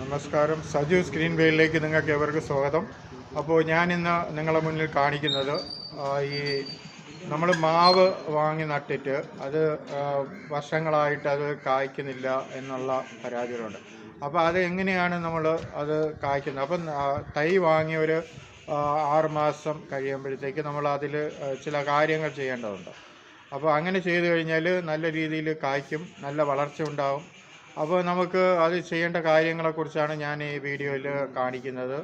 നമസ്കാരം. സജു സ്ക്രീൻ വേയിലേക്ക് നിങ്ങൾക്ക് എവർക്ക് സ്വാഗതം. അപ്പോൾ ഞാനിന്ന് ഇന്ന് നിങ്ങളെ മുന്നിൽ കാണിക്കുന്നത് ഈ നമ്മൾ മാവ് വാങ്ങി നട്ടിട്ട് അത് വർഷങ്ങളായിട്ട് അത് കായ്ക്കുന്നില്ല എന്നുള്ള പരാതികളുണ്ട്. അപ്പോൾ അത് എങ്ങനെയാണ് നമ്മൾ അത് കായ്ക്കുന്നത്? അപ്പം തൈ വാങ്ങിയ ഒരു ആറുമാസം ആറ് മാസം കഴിയുമ്പോഴത്തേക്ക് നമ്മൾ അതിൽ ചില കാര്യങ്ങൾ ചെയ്യേണ്ടതുണ്ട്. അപ്പോൾ അങ്ങനെ ചെയ്തു കഴിഞ്ഞാൽ നല്ല രീതിയിൽ കായ്ക്കും നല്ല വളർച്ച ഉണ്ടാവും. അപ്പോൾ നമുക്ക് അത് ചെയ്യേണ്ട കാര്യങ്ങളെക്കുറിച്ചാണ് ഞാൻ ഈ വീഡിയോയിൽ കാണിക്കുന്നത്.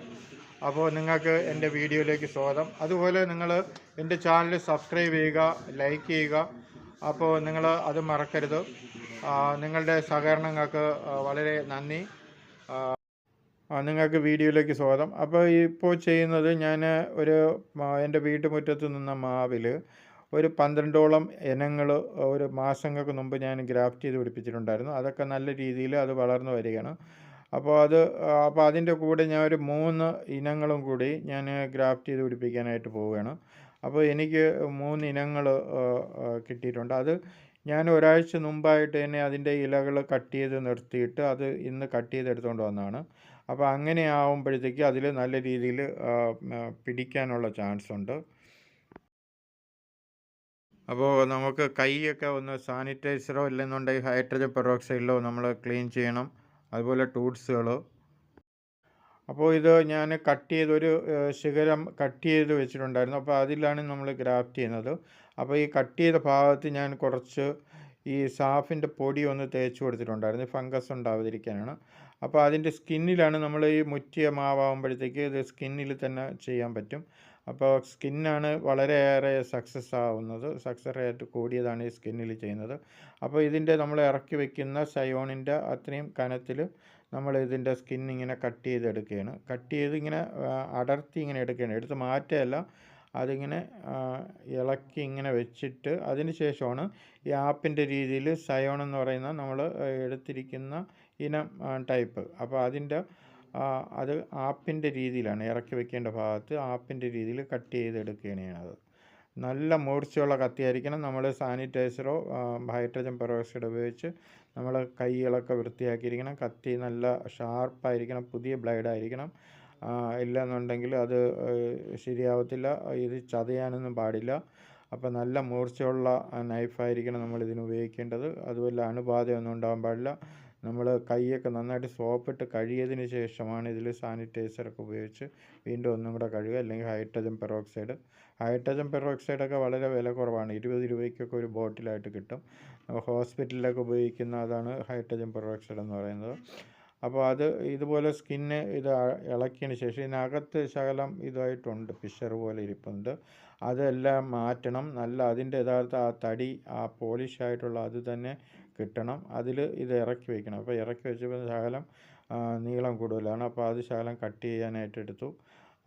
അപ്പോൾ നിങ്ങൾക്ക് എന്റെ വീഡിയോയിലേക്ക് സ്വാഗതം. അതുപോലെ നിങ്ങൾ എന്റെ ചാനൽ സബ്സ്ക്രൈബ് ചെയ്യുക ലൈക്ക് ചെയ്യുക. അപ്പോൾ നിങ്ങൾ അത് മറക്കരുത്. നിങ്ങളുടെ സഹകരണങ്ങൾക്ക് വളരെ നന്ദി. നിങ്ങൾക്ക് വീഡിയോയിലേക്ക് സ്വാഗതം. അപ്പോൾ ഇപ്പോൾ ചെയ്യുന്നത് ഞാൻ ഒരു എന്റെ വീട്ടുമുറ്റത്ത് നിന്ന മാവിൽ ഒരു പന്ത്രണ്ടോളം ഇനങ്ങൾ ഒരു മാസങ്ങൾക്ക് മുമ്പ് ഞാൻ ഗ്രാഫ്റ്റ് ചെയ്ത് പിടിപ്പിച്ചിട്ടുണ്ടായിരുന്നു. അതൊക്കെ നല്ല രീതിയിൽ അത് വളർന്നു വരികയാണ്. അപ്പോൾ അത് അപ്പോൾ അതിന്റെ കൂടെ ഞാൻ ഒരു മൂന്ന് ഇനങ്ങളും കൂടി ഞാൻ ഗ്രാഫ്റ്റ് ചെയ്ത് പിടിപ്പിക്കാനായിട്ട് പോവുകയാണ്. അപ്പോൾ എനിക്ക് മൂന്ന് ഇനങ്ങൾ കിട്ടിയിട്ടുണ്ട്. അത് ഞാൻ ഒരാഴ്ച മുമ്പായിട്ട് തന്നെ അതിന്റെ ഇലകൾ കട്ട് ചെയ്ത് നിർത്തിയിട്ട് അത് ഇന്ന് കട്ട് ചെയ്തെടുത്തുകൊണ്ട് വന്നതാണ്. അപ്പോൾ അങ്ങനെ ആവുമ്പോഴത്തേക്ക് അതിൽ നല്ല രീതിയിൽ പിടിക്കാനുള്ള ചാൻസ് ഉണ്ട് അപ്പോൾ നമുക്ക് കൈയൊക്കെ ഒന്ന് സാനിറ്റൈസറോ ഇല്ലെന്നുണ്ടെങ്കിൽ ഹൈഡ്രജൻ പെറോക്സൈഡിലോ നമ്മൾ ക്ലീൻ ചെയ്യണം. അതുപോലെ ടൂൾസുകളോ. അപ്പോൾ ഇത് ഞാൻ കട്ട് ചെയ്ത് ഒരു ഏഹ്, ശിഖരം കട്ട് ചെയ്ത് വെച്ചിട്ടുണ്ടായിരുന്നു. അപ്പോൾ അതിലാണ് നമ്മൾ ഗ്രാഫ്റ്റ് ചെയ്യുന്നത്. അപ്പോൾ ഈ കട്ട് ചെയ്ത ഭാഗത്ത് ഞാൻ കുറച്ച് ഈ സാഫിന്റെ പൊടി ഒന്ന് തേച്ച് കൊടുത്തിട്ടുണ്ടായിരുന്നു. ഫംഗസ് ഉണ്ടാവാതിരിക്കാനാണ്. അപ്പോൾ അതിന്റെ സ്കിന്നിലാണ് നമ്മൾ ഈ മുറ്റിയ മാവാകുമ്പോഴത്തേക്ക് ഇത് സ്കിന്നിൽ തന്നെ ചെയ്യാൻ പറ്റും. അപ്പോൾ സ്കിന്നാണ് വളരെയേറെ സക്സസ് ആവുന്നത് സക്സസ് റേറ്റ് കൂടിയതാണ് ഈ സ്കിന്നിൽ ചെയ്യുന്നത്. അപ്പോൾ ഇതിന്റെ നമ്മൾ ഇറക്കി വയ്ക്കുന്ന സയോണിന്റെ അത്രയും കനത്തിൽ നമ്മൾ ഇതിന്റെ സ്കിൻ ഇങ്ങനെ കട്ട് ചെയ്തെടുക്കുകയാണ്. കട്ട് ചെയ്ത് ഇങ്ങനെ അടർത്തി ഇങ്ങനെ എടുക്കുകയാണ്. എടുത്ത് മാറ്റുകയല്ല അതിങ്ങനെ ഇളക്കി ഇങ്ങനെ വെച്ചിട്ട് അതിന് ശേഷമാണ് ഈ ആപ്പിന്റെ രീതിയിൽ സയോൺ എന്ന് പറയുന്ന നമ്മൾ എടുത്തിരിക്കുന്ന ഇനം ടൈപ്പ്. അപ്പോൾ അതിന്റെ അത് ആപ്പിന്റെ രീതിയിലാണ്. ഇറക്കി വെക്കേണ്ട ഭാഗത്ത് ആപ്പിന്റെ രീതിയിൽ കട്ട് ചെയ്തെടുക്കുകയാണ് അത് നല്ല മൂർച്ചയുള്ള കത്തിയായിരിക്കണം. നമ്മൾ സാനിറ്റൈസറോ ഹൈഡ്രജൻ പെറോക്സൈഡ് ഉപയോഗിച്ച് നമ്മൾ കൈകളൊക്കെ വൃത്തിയാക്കിയിരിക്കണം. കത്തി നല്ല ഷാർപ്പായിരിക്കണം. പുതിയ ബ്ലേഡ് ആയിരിക്കണം ആ, ഇല്ലെന്നുണ്ടെങ്കിൽ അത് ശരിയാവത്തില്ല. ഇത് ചതയാനൊന്നും പാടില്ല. അപ്പോൾ നല്ല മൂർച്ചയുള്ള നൈഫായിരിക്കണം നമ്മൾ ഇതിന് ഉപയോഗിക്കേണ്ടത്. അതുപോലെ അണുബാധയൊന്നും ഉണ്ടാകാൻ പാടില്ല. നമ്മൾ കൈയൊക്കെ നന്നായിട്ട് സോപ്പിട്ട് കഴുകിയതിന് ശേഷമാണ് ഇതിൽ സാനിറ്റൈസറൊക്കെ ഉപയോഗിച്ച് വീണ്ടും ഒന്നും കൂടെ കഴുകുക അല്ലെങ്കിൽ ഹൈഡ്രജൻ പെറോക്സൈഡ്. ഹൈഡ്രജൻ പെറോക്സൈഡൊക്കെ വളരെ വില കുറവാണ്. ഇരുപത് രൂപയ്ക്കൊക്കെ ഒരു ബോട്ടിലായിട്ട് കിട്ടും. ഹോസ്പിറ്റലിലൊക്കെ ഉപയോഗിക്കുന്ന അതാണ് ഹൈഡ്രജൻ പെറോക്സൈഡ് എന്ന് പറയുന്നത്. അപ്പോൾ അത് ഇതുപോലെ സ്കിന്ന് ഇത് ഇളക്കിയതിന് ശേഷം ഇതിനകത്ത് ശകലം ഇതായിട്ടുണ്ട് പിഷർ പോലെ ഇരിപ്പുണ്ട്. അതെല്ലാം മാറ്റണം. നല്ല അതിന്റെ യഥാർത്ഥ ആ തടി ആ പോളിഷ് ആയിട്ടുള്ള അത് തന്നെ കിട്ടണം. അതിൽ ഇത് ഇറക്കി വയ്ക്കണം. അപ്പോൾ ഇറക്കി വെച്ചപ്പോൾ ശകലം നീളം കൂടുതലാണ്. അപ്പോൾ അത് ശകലം കട്ട് ചെയ്യാനായിട്ട് എടുത്തു.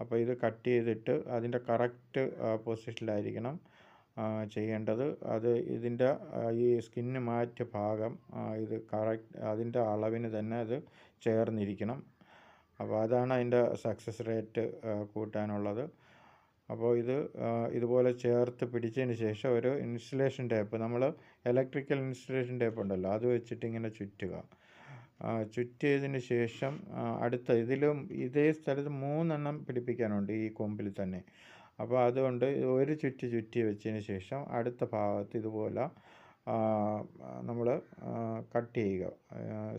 അപ്പോൾ ഇത് കട്ട് ചെയ്തിട്ട് അതിന്റെ കറക്റ്റ് പൊസിഷനിലായിരിക്കണം ചെയ്യേണ്ടത്. അത് ഇതിന്റെ ഈ സ്കിന്ന് മാറ്റ ഭാഗം ഇത് കറക്റ്റ് അതിന്റെ അളവിന് തന്നെ അത് ചേർന്നിരിക്കണം. അപ്പോൾ അതാണ് അതിന്റെ സക്സസ് റേറ്റ് കൂട്ടാനുള്ളത്. അപ്പോൾ ഇത് ഇതുപോലെ ചേർത്ത് പിടിച്ചതിന് ശേഷം ഒരു ഇൻസുലേഷൻ ടേപ്പ്. നമ്മൾ ഇലക്ട്രിക്കൽ ഇൻസ്റ്റലേഷൻ ടേപ്പ് ഉണ്ടല്ലോ അത് വെച്ചിട്ട് ഇങ്ങനെ ചുറ്റുക. ചുറ്റിയതിന് ശേഷം അടുത്ത ഇതിലും ഇതേ സ്ഥലത്ത് മൂന്നെണ്ണം പിടിപ്പിക്കാനുണ്ട് ഈ കൊമ്പിൽ തന്നെ. അപ്പോൾ അതുകൊണ്ട് ഒരു ചുറ്റി ചുറ്റി വെച്ചതിന് ശേഷം അടുത്ത ഭാഗത്ത് ഇതുപോലെ നമ്മൾ കട്ട് ചെയ്യുക.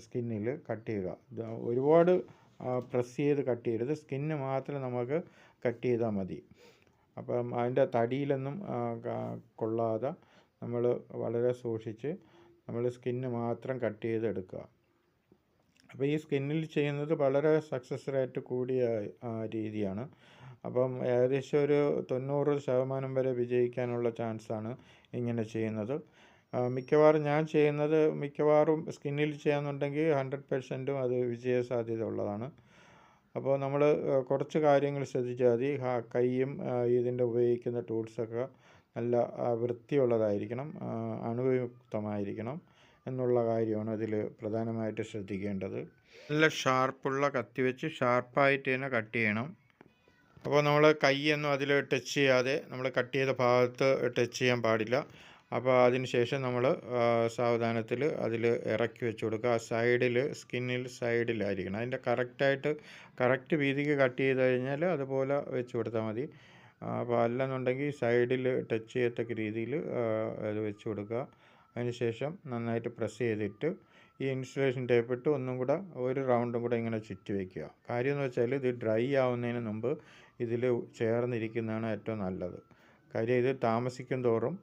സ്കിന്നിൽ കട്ട് ചെയ്യുക. ഒരുപാട് പ്രസ് ചെയ്ത് കട്ട് ചെയ്യരുത്. സ്കിന്ന് മാത്രം നമുക്ക് കട്ട് ചെയ്താൽ മതി. അപ്പം അതിന്റെ തടിയിലൊന്നും കൊള്ളാതെ നമ്മൾ വളരെ സൂക്ഷിച്ച് നമ്മൾ സ്കിന്ന് മാത്രം കട്ട് ചെയ്തെടുക്കുക. അപ്പോൾ ഈ സ്കിന്നിൽ ചെയ്യുന്നത് വളരെ സക്സസ് റേറ്റ് കൂടിയ രീതിയാണ്. അപ്പം ഏകദേശം ഒരു തൊണ്ണൂറ് ശതമാനം വരെ വിജയിക്കാനുള്ള ചാൻസാണ് ഇങ്ങനെ ചെയ്യുന്നത്. മിക്കവാറും ഞാൻ ചെയ്യുന്നത് മിക്കവാറും സ്കിന്നിൽ ചെയ്യാന്നുണ്ടെങ്കിൽ ഹൺഡ്രഡ് പെർസെന്റും അത് വിജയ സാധ്യത ഉള്ളതാണ്. അപ്പോൾ നമ്മൾ കുറച്ച് കാര്യങ്ങൾ ശ്രദ്ധിച്ചാൽ മതി. കൈയും ഇതിന്റെ ഉപയോഗിക്കുന്ന ടൂൾസൊക്കെ നല്ല വൃത്തിയുള്ളതായിരിക്കണം അണുവിമുക്തമായിരിക്കണം എന്നുള്ള കാര്യമാണ് ഇതിൽ പ്രധാനമായിട്ട് ശ്രദ്ധിക്കേണ്ടത്. നല്ല ഷാർപ്പുള്ള കത്തി വെച്ച് ഷാർപ്പായിട്ട് തന്നെ കട്ട് ചെയ്യണം. അപ്പോൾ നമ്മൾ കൈയൊന്നും അതിൽ ടച്ച് ചെയ്യാതെ നമ്മൾ കട്ട് ചെയ്ത ഭാഗത്ത് ടച്ച് ചെയ്യാൻ പാടില്ല. അപ്പോൾ അതിന് ശേഷം നമ്മൾ സാവധാനത്തിൽ അതിൽ ഇറക്കി വെച്ച് കൊടുക്കുക. ആ സൈഡിൽ സ്കിന്നിൽ സൈഡിലായിരിക്കണം. അതിന്റെ കറക്റ്റായിട്ട് കറക്റ്റ് വീതിക്ക് കട്ട് ചെയ്ത് കഴിഞ്ഞാൽ അതുപോലെ വെച്ച് കൊടുത്താൽ മതി. അപ്പോൾ അല്ലെന്നുണ്ടെങ്കിൽ സൈഡിൽ ടച്ച് ചെയ്യത്തക്ക രീതിയിൽ അത് വെച്ച് കൊടുക്കുക. അതിന് ശേഷം നന്നായിട്ട് പ്രസ് ചെയ്തിട്ട് ഈ ഇൻസുലേഷൻ ടേപ്പ് ഇട്ട് ഒന്നും കൂടെ ഒരു റൗണ്ടും കൂടെ ഇങ്ങനെ ചുറ്റി വയ്ക്കുക കാര്യം എന്ന് വെച്ചാൽ ഇത് ഡ്രൈ ആവുന്നതിന് മുമ്പ് ഇതിൽ ചേർന്നിരിക്കുന്നതാണ് ഏറ്റവും നല്ലത്. കാര്യം ഇത് താമസിക്കും തോറും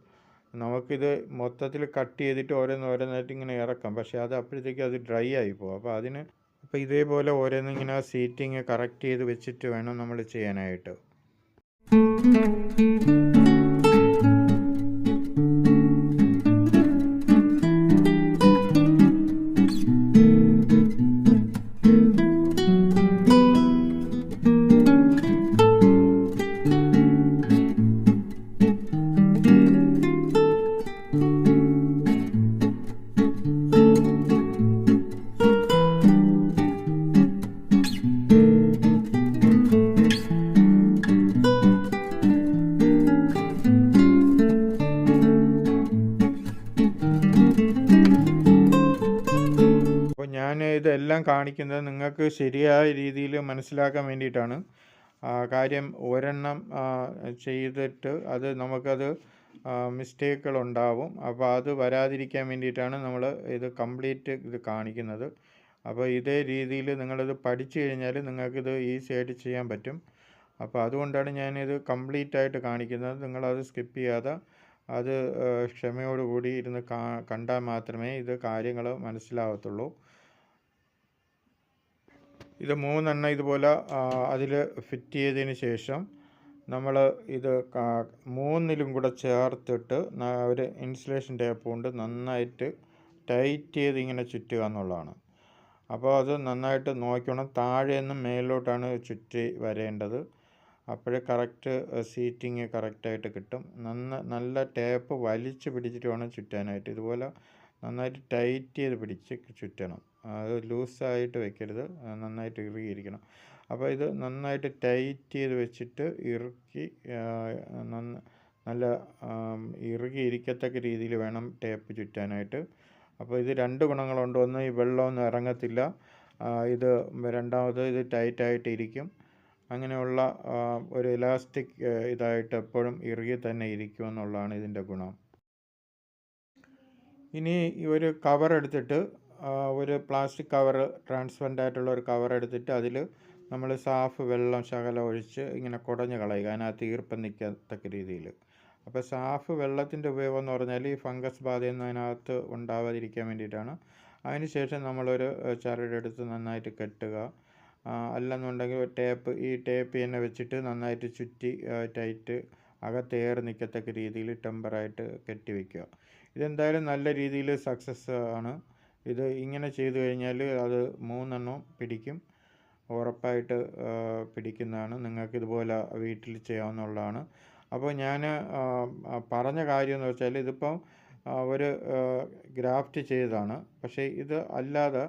നമുക്കിത് മൊത്തത്തിൽ കട്ട് ചെയ്തിട്ട് ഓരോന്നോരോന്നായിട്ട് ഇങ്ങനെ ഇറക്കാം. പക്ഷേ അത് അപ്പോഴത്തേക്ക് അത് ഡ്രൈ ആയി പോകും. അപ്പോൾ അതിന് അപ്പോൾ ഇതേപോലെ ഓരോന്നിങ്ങനെ സീറ്റിങ് കറക്റ്റ് ചെയ്ത് വെച്ചിട്ട് വേണം നമ്മൾ ചെയ്യാനായിട്ട്. അപ്പോൾ കാണിക്കുന്നത് നിങ്ങൾക്ക് ശരിയായ രീതിയിൽ മനസ്സിലാക്കാൻ വേണ്ടിയിട്ടാണ്. കാര്യം ഒരെണ്ണം ചെയ്തിട്ട് അത് നമുക്കത് മിസ്റ്റേക്കുകൾ ഉണ്ടാവും അപ്പോൾ അത് വരാതിരിക്കാൻ വേണ്ടിയിട്ടാണ് നമ്മൾ ഇത് കംപ്ലീറ്റ് ഇത് കാണിക്കുന്നത്. അപ്പോൾ ഇതേ രീതിയിൽ നിങ്ങളിത് പഠിച്ചു കഴിഞ്ഞാൽ നിങ്ങൾക്കിത് ഈസി ആയിട്ട് ചെയ്യാൻ പറ്റും. അപ്പോൾ അതുകൊണ്ടാണ് ഞാനിത് കംപ്ലീറ്റ് ആയിട്ട് കാണിക്കുന്നത്. നിങ്ങളത് സ്കിപ്പ് ചെയ്യാതെ അത് ക്ഷമയോടുകൂടി ഇരുന്ന് കാ കണ്ടാൽ മാത്രമേ ഇത് കാര്യങ്ങൾ മനസ്സിലാവത്തുള്ളൂ. ഇത് മൂന്നെണ്ണം ഇതുപോലെ അതിൽ ഫിറ്റ് ചെയ്തതിന് ശേഷം നമ്മൾ ഇത് മൂന്നിലും കൂടെ ചേർത്തിട്ട് ഒരു ഇൻസുലേഷൻ ടേപ്പ് കൊണ്ട് നന്നായിട്ട് ടൈറ്റ് ചെയ്ത് ഇങ്ങനെ ചുറ്റുക എന്നുള്ളതാണ്. അപ്പോൾ അത് നന്നായിട്ട് നോക്കണം താഴെ നിന്നും മേലോട്ടാണ് ചുറ്റി വരേണ്ടത്. അപ്പോഴേ കറക്റ്റ് സീറ്റിങ് കറക്റ്റായിട്ട് കിട്ടും. നന്ന നല്ല ടേപ്പ് വലിച്ച് പിടിച്ചിട്ട് വേണം ചുറ്റാനായിട്ട്. ഇതുപോലെ നന്നായിട്ട് ടൈറ്റ് ചെയ്ത് പിടിച്ച് ചുറ്റണം. അത് ലൂസായിട്ട് വെക്കരുത്. നന്നായിട്ട് ഇറുകിയിരിക്കണം. അപ്പോൾ ഇത് നന്നായിട്ട് ടൈറ്റ് ചെയ്ത് വെച്ചിട്ട് ഇറുക്കി നന്ന നല്ല ആം, ഇറുകി ഇരിക്കത്തക്ക രീതിയിൽ വേണം ടേപ്പ് ചുറ്റാനായിട്ട്. അപ്പോൾ ഇത് രണ്ട് ഗുണങ്ങളുണ്ട്. ഒന്ന് ഈ വെള്ളമൊന്നും ഇറങ്ങത്തില്ല. ഇത് രണ്ടാമത് ഇത് ടൈറ്റായിട്ട് ഇരിക്കും. അങ്ങനെയുള്ള ഒരു ഇലാസ്റ്റിക് ഇതായിട്ട് എപ്പോഴും ഇറുകി തന്നെ ഇരിക്കും എന്നുള്ളതാണ് ഇതിന്റെ ഗുണം. ഇനി ഒരു കവർ എടുത്തിട്ട് ഒരു പ്ലാസ്റ്റിക് കവർ ട്രാൻസ്പെറന്റ് ആയിട്ടുള്ള ഒരു കവർ എടുത്തിട്ട് അതിൽ നമ്മൾ സാഫ് വെള്ളം ശകലം ഒഴിച്ച് ഇങ്ങനെ കുടഞ്ഞ് കളയുക. അതിനകത്ത് ഈർപ്പം നിൽക്കത്തക്ക രീതിയിൽ അപ്പോൾ സാഫ് വെള്ളത്തിന്റെ ഉപയോഗം എന്ന് പറഞ്ഞാൽ ഈ ഫംഗസ് ബാധയൊന്നും അതിനകത്ത് ഉണ്ടാവാതിരിക്കാൻ വേണ്ടിയിട്ടാണ്. അതിനുശേഷം നമ്മളൊരു ചരടെടുത്ത് നന്നായിട്ട് കെട്ടുക. അല്ലെന്നുണ്ടെങ്കിൽ ടേപ്പ് ഈ ടേപ്പ് തന്നെ വെച്ചിട്ട് നന്നായിട്ട് ചുറ്റി ടൈറ്റ് അകത്ത് എയർ നിൽക്കത്തക്ക രീതിയിൽ ടെമ്പറായിട്ട് കെട്ടിവെക്കുക ഇതെന്തായാലും നല്ല രീതിയിൽ സക്സസ് ആണ്. ഇത് ഇങ്ങനെ ചെയ്തു കഴിഞ്ഞാൽ അത് മൂന്നെണ്ണം പിടിക്കും. ഉറപ്പായിട്ട് പിടിക്കുന്നതാണ്. നിങ്ങൾക്ക് ഇതുപോലെ വീട്ടിൽ ചെയ്യാവുന്നതാണ്. അപ്പോൾ ഞാൻ പറഞ്ഞ കാര്യം എന്ന് വെച്ചാൽ ഇതിപ്പം ഒരു ഗ്രാഫ്റ്റ് ചെയ്തതാണ്. പക്ഷേ ഇത് അല്ലാതെ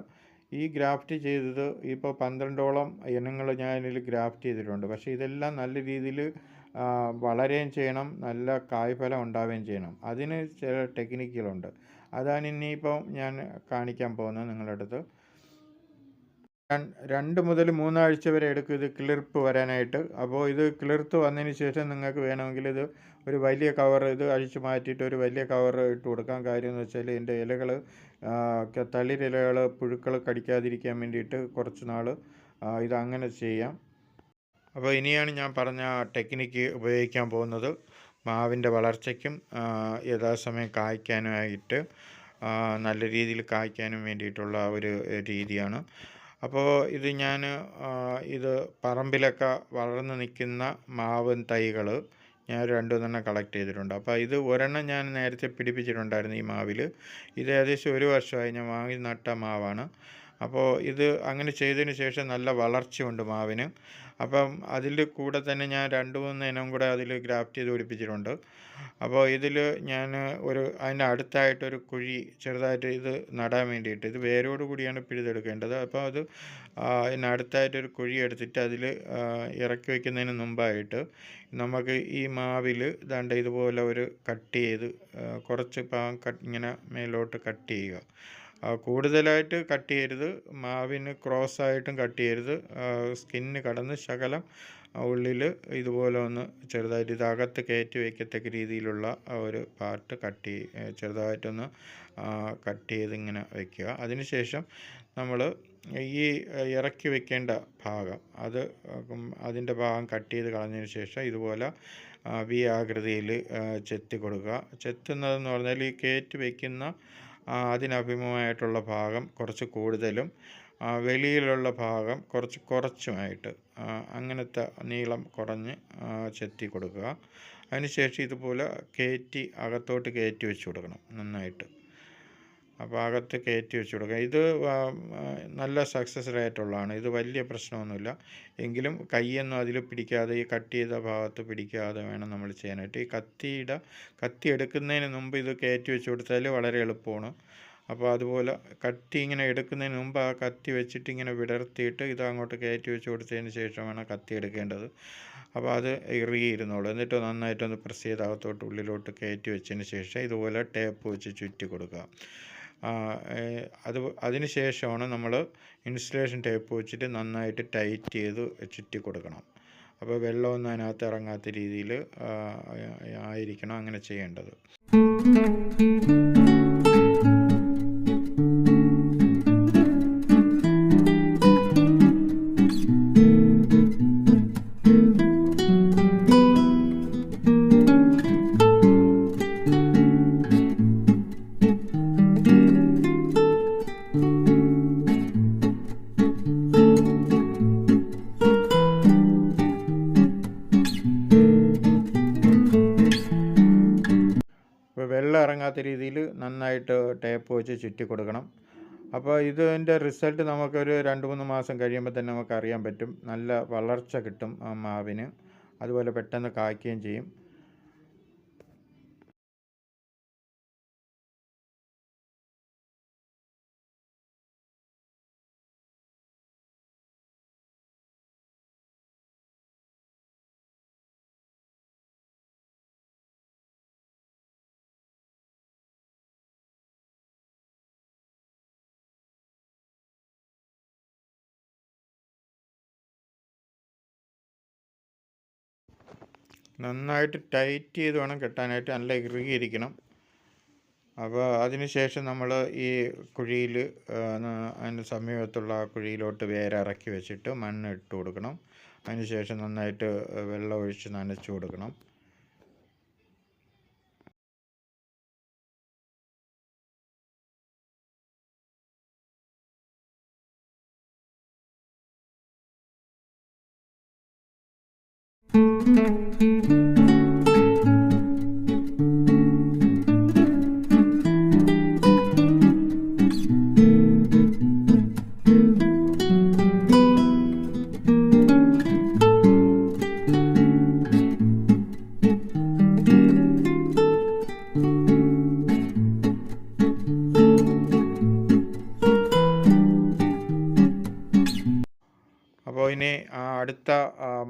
ഈ ഗ്രാഫ്റ്റ് ചെയ്തത് ഇപ്പോൾ പന്ത്രണ്ടോളം ഇനങ്ങൾ ഞാനിൽ ഗ്രാഫ്റ്റ് ചെയ്തിട്ടുണ്ട്. പക്ഷേ ഇതെല്ലാം നല്ല രീതിയിൽ വളരുകയും ചെയ്യണം. നല്ല കായ്ഫലം ഉണ്ടാവുകയും ചെയ്യണം. അതിന് ചില ടെക്നിക്കുകളുണ്ട്. അതാണ് ഇനിയിപ്പം ഞാൻ കാണിക്കാൻ പോകുന്നത് നിങ്ങളുടെ അടുത്ത് രണ്ട് മുതൽ മൂന്നാഴ്ച വരെ എടുക്കും ഇത് കിളിർപ്പ് വരാനായിട്ട്. അപ്പോൾ ഇത് കിളിർത്ത് വന്നതിന് ശേഷം നിങ്ങൾക്ക് വേണമെങ്കിൽ ഇത് ഒരു വലിയ കവർ ഇത് അഴിച്ചു മാറ്റിയിട്ട് ഒരു വലിയ കവർ ഇട്ട് കൊടുക്കാൻ കാര്യം എന്ന് വെച്ചാൽ ഇതിന്റെ ഇലകൾ തളിരിലകൾ പുഴുക്കൾ കടിക്കാതിരിക്കാൻ വേണ്ടിയിട്ട് കുറച്ച് നാൾ ഇത് അങ്ങനെ ചെയ്യാം. അപ്പോൾ ഇനിയാണ് ഞാൻ പറഞ്ഞ ടെക്നിക്ക് ഉപയോഗിക്കാൻ പോകുന്നത്. മാവിന്റെ വളർച്ചയ്ക്കും യഥാസമയം കായ്ക്കാനുമായിട്ട് നല്ല രീതിയിൽ കായ്ക്കാനും വേണ്ടിയിട്ടുള്ള ഒരു രീതിയാണ്. അപ്പോൾ ഇത് ഞാൻ ഇത് പറമ്പിലൊക്കെ വളർന്ന് നിൽക്കുന്ന മാവൻ തൈകൾ ഞാൻ രണ്ടും മൂന്നെണ്ണം കളക്ട് ചെയ്തിട്ടുണ്ട്. അപ്പോൾ ഇത് ഒരെണ്ണം ഞാൻ നേരത്തെ പിടിപ്പിച്ചിട്ടുണ്ടായിരുന്നു ഈ മാവിൽ ഇത് ഏകദേശം ഒരു വർഷമായി ഞാൻ വാങ്ങി നട്ട മാവാണ്. അപ്പോൾ ഇത് അങ്ങനെ ചെയ്തതിന് ശേഷം നല്ല വളർച്ചയുണ്ട് മാവിന്. അപ്പം അതിൽ കൂടെ തന്നെ ഞാൻ രണ്ട് മൂന്ന് ഇനം കൂടെ അതിൽ ഗ്രാഫ്റ്റ് ചെയ്ത് പിടിപ്പിച്ചിട്ടുണ്ട്. അപ്പോൾ ഇതിൽ ഞാൻ ഒരു അതിന്റെ അടുത്തായിട്ടൊരു കുഴി ചെറുതായിട്ട് ഇത് നടാൻ വേണ്ടിയിട്ട് ഇത് വേരോട് കൂടിയാണ് പിഴുതെടുക്കേണ്ടത് അപ്പോൾ അത് അതിന് അടുത്തായിട്ടൊരു കുഴി എടുത്തിട്ട് അതിൽ ഇറക്കി വയ്ക്കുന്നതിന് മുമ്പായിട്ട് നമുക്ക് ഈ മാവിൽ ദാണ്ട് ഇതുപോലെ ഒരു കട്ട് ചെയ്ത് കുറച്ച് ഇങ്ങനെ മേലോട്ട് കട്ട് ചെയ്യുക. കൂടുതലായിട്ട് കട്ട് ചെയ്യരുത്. മാവിന് ക്രോസ് ആയിട്ടും കട്ട് ചെയ്യരുത്. സ്കിന്ന് കടന്ന് ശകലം ഉള്ളിൽ ഇതുപോലെ ഒന്ന് ചെറുതായിട്ട് ഇതകത്ത് കയറ്റി വയ്ക്കത്തക്ക രീതിയിലുള്ള ഒരു പാർട്ട് കട്ട് ചെറുതായിട്ടൊന്ന് കട്ട് ചെയ്ത് ഇങ്ങനെ വയ്ക്കുക അതിനുശേഷം നമ്മൾ ഈ ഇറക്കി വെക്കേണ്ട ഭാഗം അത് അതിന്റെ ഭാഗം കട്ട് ചെയ്ത് കളഞ്ഞതിന് ശേഷം ഇതുപോലെ വി ആകൃതിയിൽ ചെത്തി കൊടുക്കുക. ചെത്തുന്നതെന്ന് പറഞ്ഞാൽ ഈ കയറ്റി വയ്ക്കുന്ന അതിനഭിമുഖമായിട്ടുള്ള ഭാഗം കുറച്ച് കൂടുതലും വെളിയിലുള്ള ഭാഗം കുറച്ച് കുറച്ചുമായിട്ട് അങ്ങനത്തെ നീളം കുറഞ്ഞ് ചെത്തി കൊടുക്കുക. അതിനുശേഷം ഇതുപോലെ കയറ്റി അകത്തോട്ട് കയറ്റി വെച്ച് കൊടുക്കണം നന്നായിട്ട്. അപ്പോൾ ഭാഗത്ത് കയറ്റി വെച്ച് കൊടുക്കുക. ഇത് നല്ല സക്സസ് റേറ്റുള്ളതാണ് ഇത് വലിയ പ്രശ്നമൊന്നുമില്ല. എങ്കിലും കൈയൊന്നും അതിൽ പിടിക്കാതെ ഈ കട്ട് ചെയ്ത ഭാഗത്ത് പിടിക്കാതെ വേണം നമ്മൾ ചെയ്യാനായിട്ട്. ഈ കത്തിയുടെ കത്തി എടുക്കുന്നതിന് മുമ്പ് ഇത് കയറ്റി വെച്ച് കൊടുത്താൽ വളരെ എളുപ്പമാണ്. അപ്പോൾ അതുപോലെ കത്തി ഇങ്ങനെ എടുക്കുന്നതിന് മുമ്പ് ആ കത്തി വെച്ചിട്ട് ഇങ്ങനെ വിടർത്തിയിട്ട് ഇത് അങ്ങോട്ട് കയറ്റി വെച്ച് കൊടുത്തതിന് ശേഷമാണ് കത്തി എടുക്കേണ്ടത്. അപ്പോൾ അത് ഇറുകിയിരുന്നോളൂ. എന്നിട്ട് നന്നായിട്ടൊന്ന് പ്രസ് ചെയ്ത് അകത്തോട്ട് ഉള്ളിലോട്ട് കയറ്റി വെച്ചതിന് ശേഷം ഇതുപോലെ ടേപ്പ് വെച്ച് ചുറ്റി കൊടുക്കുക. അത് അതിന് ശേഷമാണ് നമ്മൾ ഇൻസുലേഷൻ ടേപ്പ് വെച്ചിട്ട് നന്നായിട്ട് ടൈറ്റ് ചെയ്ത് ചുറ്റി കൊടുക്കണം. അപ്പോൾ വെള്ളമൊന്നും അതിനകത്ത് ഇറങ്ങാത്ത രീതിയിൽ ആയിരിക്കണം അങ്ങനെ ചെയ്യേണ്ടത്. വെള്ളം ഇറങ്ങാത്ത രീതിയിൽ നന്നായിട്ട് ടേപ്പ് വെച്ച് ചുറ്റി കൊടുക്കണം. അപ്പോൾ ഇതിന്റെ റിസൾട്ട് നമുക്കൊരു രണ്ട് മൂന്ന് മാസം കഴിയുമ്പോൾ തന്നെ നമുക്ക് അറിയാൻ പറ്റും. നല്ല വളർച്ച കിട്ടും ആ മാവിന്. അതുപോലെ പെട്ടെന്ന് കായ്ക്കുകയും ചെയ്യും. നന്നായിട്ട് ടൈറ്റ് ചെയ്ത് വേണം കെട്ടാനായിട്ട് നല്ല ഇറുകിയിരിക്കണം. അപ്പോൾ അതിനുശേഷം നമ്മൾ ഈ കുഴിയിൽ അതിന് സമീപത്തുള്ള ആ കുഴിയിലോട്ട് വേറെ ഇറക്കി വെച്ചിട്ട് മണ്ണ് ഇട്ട് കൊടുക്കണം. അതിനുശേഷം നന്നായിട്ട് വെള്ളം ഒഴിച്ച് നനച്ചു കൊടുക്കണം.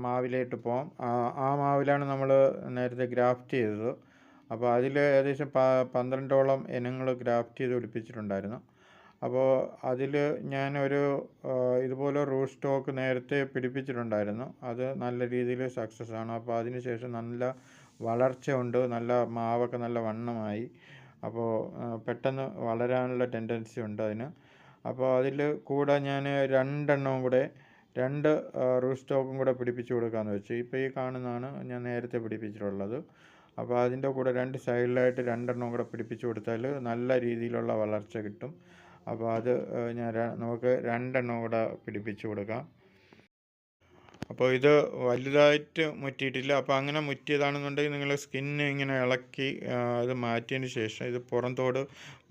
മാവിലേക്ക് പോകാം ആ മാവിലാണ് നമ്മൾ നേരത്തെ ഗ്രാഫ്റ്റ് ചെയ്തത്. അപ്പോൾ അതിൽ ഏകദേശം പ പന്ത്രണ്ടോളം ഇനങ്ങൾ ഗ്രാഫ്റ്റ് ചെയ്ത് പിടിപ്പിച്ചിട്ടുണ്ടായിരുന്നു. അപ്പോൾ അതിൽ ഞാനൊരു ഇതുപോലെ റൂട്ട് സ്റ്റോക്ക് നേരത്തെ പിടിപ്പിച്ചിട്ടുണ്ടായിരുന്നു. അത് നല്ല രീതിയിൽ സക്സസ് ആണ്. അപ്പോൾ അതിന് ശേഷം നല്ല വളർച്ചയുണ്ട് നല്ല മാവൊക്കെ നല്ല വണ്ണമായി. അപ്പോൾ പെട്ടെന്ന് വളരാനുള്ള ടെൻഡൻസി ഉണ്ട് അതിന്. അപ്പോൾ അതിൽ കൂടെ ഞാൻ രണ്ടെണ്ണവും കൂടെ രണ്ട് റൂട്ട് സ്റ്റോക്കും കൂടെ പിടിപ്പിച്ച് കൊടുക്കാമെന്ന് വെച്ചു. ഇപ്പോൾ ഈ കാണുന്നതാണ് ഞാൻ നേരത്തെ പിടിപ്പിച്ചിട്ടുള്ളത്. അപ്പോൾ അതിന്റെ കൂടെ രണ്ട് സൈഡിലായിട്ട് രണ്ടെണ്ണം കൂടെ പിടിപ്പിച്ച് കൊടുത്താൽ നല്ല രീതിയിലുള്ള വളർച്ച കിട്ടും. അപ്പോൾ അത് ഞാൻ നമുക്ക് രണ്ടെണ്ണം കൂടെ പിടിപ്പിച്ച് കൊടുക്കാം. അപ്പോൾ ഇത് വലുതായിട്ട് മുറ്റിയിട്ടില്ല. അപ്പോൾ അങ്ങനെ മുറ്റിയതാണെന്നുണ്ടെങ്കിൽ നിങ്ങൾ സ്കിന്ന് ഇങ്ങനെ ഇളക്കി അത് മാറ്റിയതിന് ശേഷം ഇത് പുറന്തോട്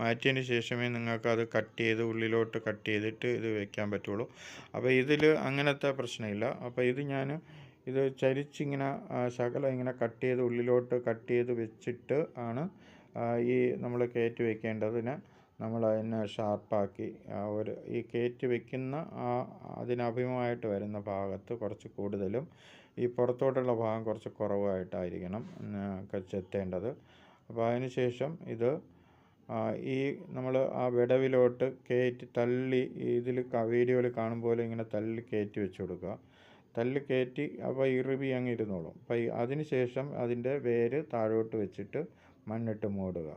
മാറ്റിയതിന് ശേഷമേ നിങ്ങൾക്ക് അത് കട്ട് ചെയ്ത് ഉള്ളിലോട്ട് കട്ട് ചെയ്തിട്ട് ഇത് വെക്കാൻ പറ്റുള്ളൂ. അപ്പോൾ ഇതിൽ അങ്ങനത്തെ പ്രശ്നമില്ല. അപ്പോൾ ഇത് ഞാൻ ഇത് ചരിച്ചിങ്ങനെ ശകലം ഇങ്ങനെ കട്ട് ചെയ്ത് ഉള്ളിലോട്ട് കട്ട് ചെയ്ത് വെച്ചിട്ട് ആണ് ഈ നമ്മൾ കയറ്റി വെക്കേണ്ടതിന് നമ്മൾ അതിനെ ഷാർപ്പാക്കി ഒരു ഈ കയറ്റി വയ്ക്കുന്ന ആ അതിനഭിമുഖമായിട്ട് വരുന്ന ഭാഗത്ത് കുറച്ച് കൂടുതലും ഈ പുറത്തോട്ടുള്ള ഭാഗം കുറച്ച് കുറവായിട്ടായിരിക്കണം ചെത്തേണ്ടത്. അപ്പോൾ അതിന് ശേഷം ഇത് ഈ നമ്മൾ ആ വിടവിലോട്ട് കയറ്റി തള്ളി ഇതിൽ വീഡിയോയിൽ കാണുമ്പോൾ ഇങ്ങനെ തള്ളി കയറ്റി വെച്ച് കൊടുക്കുക. തള്ളി കയറ്റി അപ്പോൾ ഇറിവി അങ്ങ് ഇരുന്നോളും. അപ്പോൾ അതിന് ശേഷം അതിന്റെ വേര് താഴോട്ട് വെച്ചിട്ട് മണ്ണിട്ട് മൂടുക.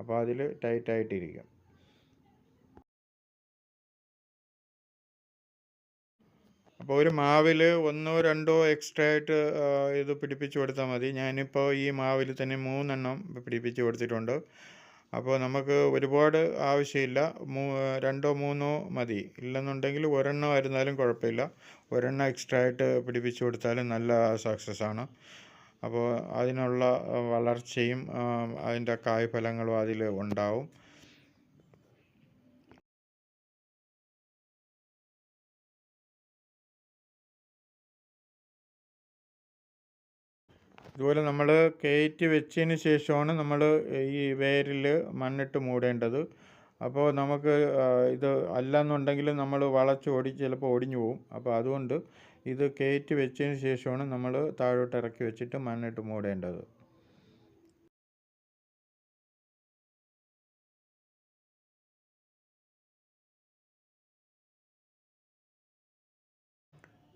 അപ്പോൾ അതിൽ ടൈറ്റായിട്ടിരിക്കും അപ്പോൾ ഒരു മാവിൽ ഒന്നോ രണ്ടോ എക്സ്ട്രാ ആയിട്ട് ഇത് പിടിപ്പിച്ച് കൊടുത്താൽ മതി. ഞാനിപ്പോൾ ഈ മാവിൽ തന്നെ മൂന്നെണ്ണം പിടിപ്പിച്ച് കൊടുത്തിട്ടുണ്ട്. അപ്പോൾ നമുക്ക് ഒരുപാട് ആവശ്യമില്ല. മൂ രണ്ടോ മൂന്നോ മതി. ഇല്ലെന്നുണ്ടെങ്കിൽ ഒരെണ്ണം ആയിരുന്നാലും കുഴപ്പമില്ല. ഒരെണ്ണം എക്സ്ട്രാ ആയിട്ട് പിടിപ്പിച്ച് കൊടുത്താലും നല്ല സക്സസ് ആണ്. അപ്പോൾ അതിനുള്ള വളർച്ചയും അതിന്റെ കായ്ഫലങ്ങളും അതിൽ ഉണ്ടാവും. ഇതുപോലെ നമ്മൾ കയറ്റി വെച്ചതിന് ശേഷമാണ് നമ്മൾ ഈ വേരിൽ മണ്ണിട്ട് മൂടേണ്ടത്. അപ്പോൾ നമുക്ക് ഇത് അല്ലെന്നുണ്ടെങ്കിൽ നമ്മൾ വളച്ച് ഓടി ചിലപ്പോൾ ഒടിഞ്ഞു പോകും അപ്പോൾ അതുകൊണ്ട് ഇത് കയറ്റി വെച്ചതിന് ശേഷമാണ് നമ്മൾ താഴോട്ട് ഇറക്കി വെച്ചിട്ട് മണ്ണിട്ട് മൂടേണ്ടത്.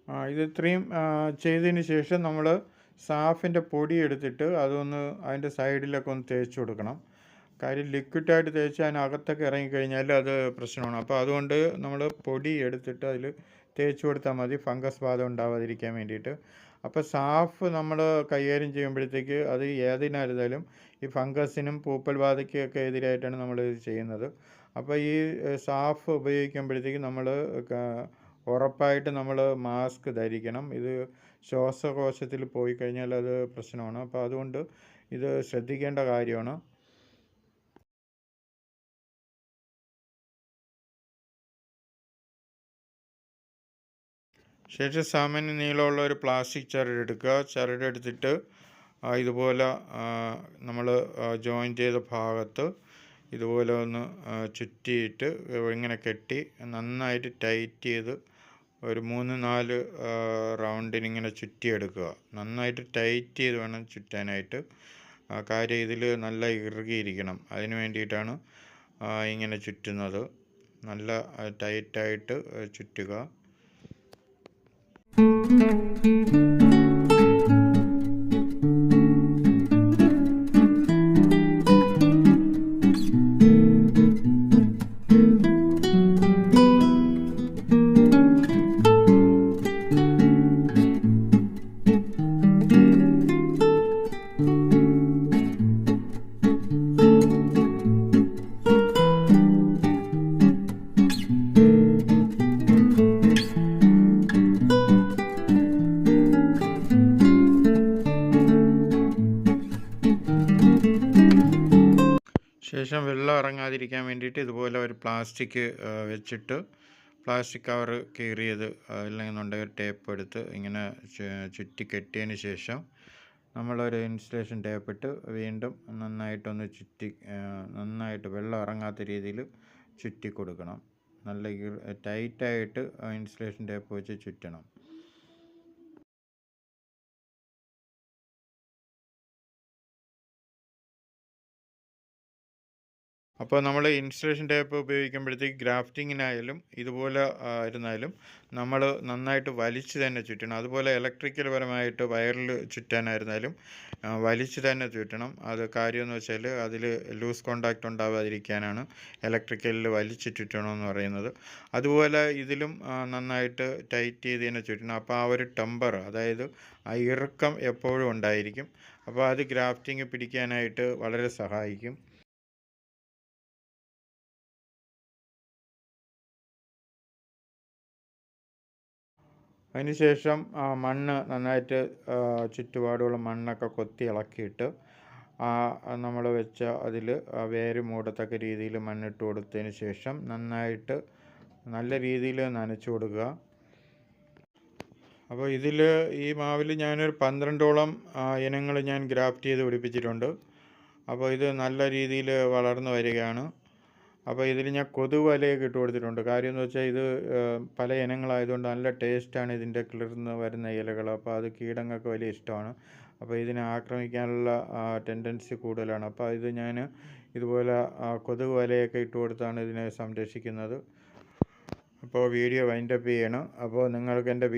ആ ഇത് ഇത്രയും ചെയ്തതിന് ശേഷം നമ്മൾ സാഫിന്റെ പൊടി എടുത്തിട്ട് അതൊന്ന് അതിന്റെ സൈഡിലൊക്കെ ഒന്ന് തേച്ച് കൊടുക്കണം. കാര്യം ലിക്വിഡായിട്ട് തേച്ച് അതിനകത്തൊക്കെ ഇറങ്ങിക്കഴിഞ്ഞാൽ അത് പ്രശ്നമാണ്. അപ്പോൾ അതുകൊണ്ട് നമ്മൾ പൊടി എടുത്തിട്ട് അതിൽ തേച്ച് കൊടുത്താൽ മതി ഫംഗസ് ബാധ ഉണ്ടാവാതിരിക്കാൻ വേണ്ടിയിട്ട്. അപ്പോൾ സാഫ് നമ്മൾ കൈകാര്യം ചെയ്യുമ്പോഴത്തേക്ക് അത് ഏതിനായിരുന്നാലും ഈ ഫംഗസിനും പൂപ്പൽ ബാധയ്ക്കൊക്കെ എതിരായിട്ടാണ് നമ്മൾ ഇത് ചെയ്യുന്നത്. അപ്പോൾ ഈ സാഫ് ഉപയോഗിക്കുമ്പോഴത്തേക്ക് നമ്മൾ ഉറപ്പായിട്ട് നമ്മൾ മാസ്ക് ധരിക്കണം. ഇത് ശ്വാസകോശത്തിൽ പോയി കഴിഞ്ഞാൽ അത് പ്രശ്നമാണ്. അപ്പോൾ അതുകൊണ്ട് ഇത് ശ്രദ്ധിക്കേണ്ട കാര്യമാണ്. ശേഷം സാമാന്യ നീളമുള്ള ഒരു പ്ലാസ്റ്റിക് ചരട് എടുക്കുക. ചരട് എടുത്തിട്ട് ഇതുപോലെ നമ്മൾ ജോയിൻ ചെയ്ത ഭാഗത്ത് ഇതുപോലെ ഒന്ന് ചുറ്റിയിട്ട് ഇങ്ങനെ കെട്ടി നന്നായിട്ട് ടൈറ്റ് ചെയ്ത് ഒരു മൂന്ന് നാല് റൗണ്ടിന് ഇങ്ങനെ ചുറ്റിയെടുക്കുക. നന്നായിട്ട് ടൈറ്റ് ചെയ്ത് വേണം ചുറ്റാനായിട്ട്. കാര്യം ഇതിൽ നല്ല ഇറുകിയിരിക്കണം. അതിന് വേണ്ടിയിട്ടാണ് ഇങ്ങനെ ചുറ്റുന്നത്. നല്ല ടൈറ്റായിട്ട് ചുറ്റുക. Música ശേഷം വെള്ളം ഇറങ്ങാതിരിക്കാൻ വേണ്ടിയിട്ട് ഇതുപോലെ ഒരു പ്ലാസ്റ്റിക് വെച്ചിട്ട് പ്ലാസ്റ്റിക് കവർ കീറിയത് അല്ലെന്നുണ്ടെങ്കിൽ ടേപ്പ് എടുത്ത് ഇങ്ങനെ ചുറ്റി കെട്ടിയതിന് ശേഷം നമ്മളൊരു ഇൻസുലേഷൻ ടേപ്പ് ഇട്ട് വീണ്ടും നന്നായിട്ടൊന്ന് ചുറ്റി നന്നായിട്ട് വെള്ളം ഇറങ്ങാത്ത രീതിയിൽ ചുറ്റി കൊടുക്കണം. നല്ല ടൈറ്റായിട്ട് ഇൻസുലേഷൻ ടേപ്പ് വെച്ച് ചുറ്റണം. അപ്പോൾ നമ്മൾ ഇൻസ്റ്റലേഷൻ ടേപ്പ് ഉപയോഗിക്കുമ്പോഴത്തേക്ക് ഗ്രാഫ്റ്റിങ്ങിനായാലും ഇതുപോലെ ഇരുന്നാലും നമ്മൾ നന്നായിട്ട് വലിച്ച് തന്നെ ചുറ്റണം. അതുപോലെ ഇലക്ട്രിക്കൽ പരമായിട്ട് വയറിൽ ചുറ്റാനായിരുന്നാലും വലിച്ച് തന്നെ ചുറ്റണം. അത് കാര്യമെന്ന് വെച്ചാൽ അതിൽ ലൂസ് കോണ്ടാക്റ്റ് ഉണ്ടാവാതിരിക്കാനാണ് ഇലക്ട്രിക്കലിൽ വലിച്ച് ചുറ്റണമെന്ന് പറയുന്നത്. അതുപോലെ ഇതിലും നന്നായിട്ട് ടൈറ്റ് ചെയ്ത് തന്നെ ചുറ്റണം. അപ്പോൾ ആ ഒരു ടെമ്പർ അതായത് ആ ഇറക്കം എപ്പോഴും ഉണ്ടായിരിക്കും. അപ്പോൾ അത് ഗ്രാഫ്റ്റിംഗ് പിടിക്കാനായിട്ട് വളരെ സഹായിക്കും. അതിനുശേഷം മണ്ണ് നന്നായിട്ട് ചുറ്റുപാടുള്ള മണ്ണൊക്കെ കൊത്തി ഇളക്കിയിട്ട് ആ നമ്മൾ വെച്ച അതിൽ വേര് മൂടത്തക്ക രീതിയിൽ മണ്ണിട്ട് കൊടുത്തതിന് ശേഷം നന്നായിട്ട് നല്ല രീതിയിൽ നനച്ചു കൊടുക്കുക. അപ്പോൾ ഇതിൽ ഈ മാവിൽ ഞാനൊരു പന്ത്രണ്ടോളം ഇനങ്ങൾ ഞാൻ ഗ്രാഫ്റ്റ് ചെയ്ത് പിടിപ്പിച്ചിട്ടുണ്ട്. അപ്പോൾ ഇത് നല്ല രീതിയിൽ വളർന്നു വരികയാണ്. അപ്പോൾ ഇതിൽ ഞാൻ കൊതുക് വലയൊക്കെ ഇട്ട് കൊടുത്തിട്ടുണ്ട്. കാര്യം എന്ന് വെച്ചാൽ ഇത് പല ഇനങ്ങളായതുകൊണ്ട് നല്ല ടേസ്റ്റാണ് ഇതിന്റെ കിളിർന്ന് വരുന്ന ഇലകൾ അപ്പോൾ അത് കീടങ്ങൾക്ക് വലിയ ഇഷ്ടമാണ്. അപ്പോൾ ഇതിനെ ആക്രമിക്കാനുള്ള ടെൻഡൻസി കൂടുതലാണ്. അപ്പോൾ ഇത് ഞാൻ ഇതുപോലെ കൊതുക് വലയൊക്കെ ഇട്ട് കൊടുത്താണ് ഇതിനെ സംരക്ഷിക്കുന്നത്. അപ്പോൾ വീഡിയോ വൈൻഡപ്പ് ചെയ്യണം. അപ്പോൾ നിങ്ങൾക്ക് എന്റെ